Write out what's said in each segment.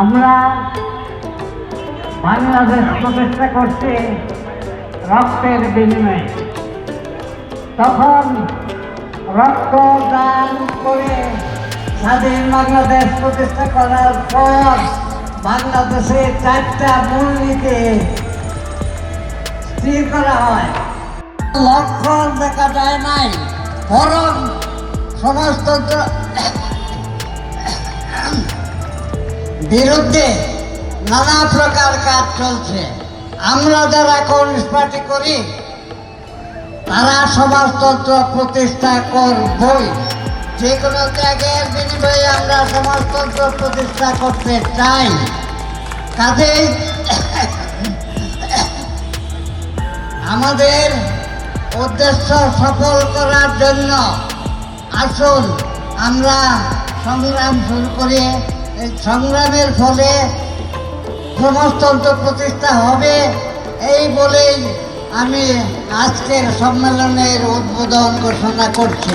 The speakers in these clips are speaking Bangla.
আমরা বাংলাদেশ প্রতিষ্ঠা করছি রক্তের বিনিময়ে। তখন রক্ত দান করে স্বাধীন বাংলাদেশ প্রতিষ্ঠা করার পর বাংলাদেশে চারটা মূলনীতি স্থির করা হয়। লক্ষণ দেখা যায় নাই। বরং সমাজতন্ত্র বিরুদ্ধে নানা প্রকার কাজ চলছে। আমরা যারা কমিউনিস্ট পার্টি করি, তারা সমাজতন্ত্র প্রতিষ্ঠা করবই। যে কোনো ত্যাগের বিনিময়ে আমরা সমাজতন্ত্র প্রতিষ্ঠা করতে চাই। কাজেই আমাদের উদ্দেশ্য সফল করার জন্য আসুন, আমরা সংগ্রাম শুরু করি। সংগ্রামের ফলে সমাজতন্ত্র প্রতিষ্ঠা হবে। এই বলেই আমি আজকের সম্মেলনের উদ্বোধন ঘোষণা করছি।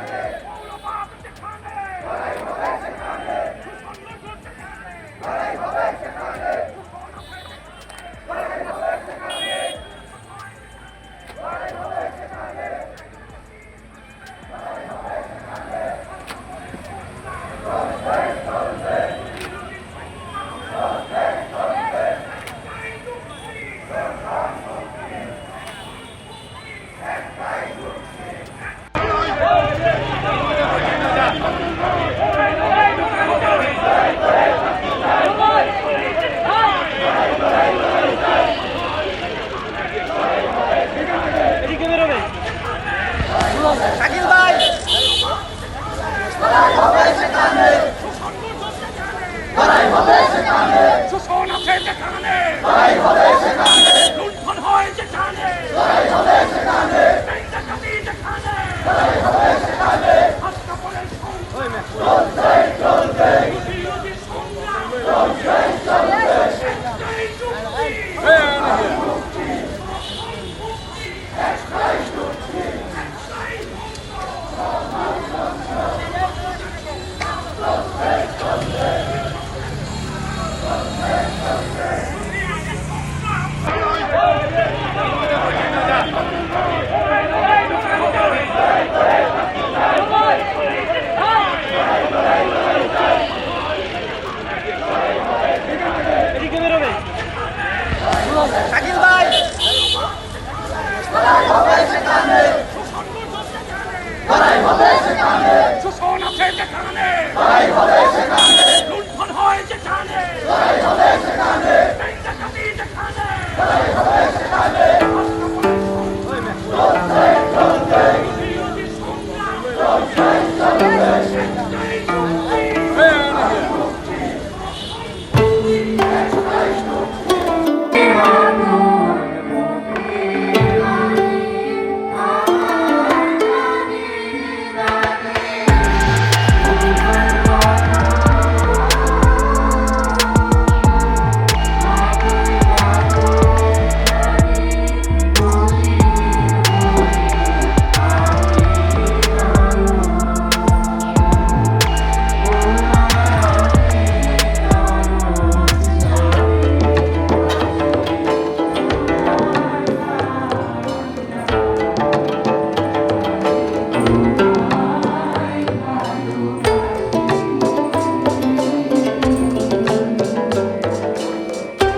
Amen. শোষণ Amen.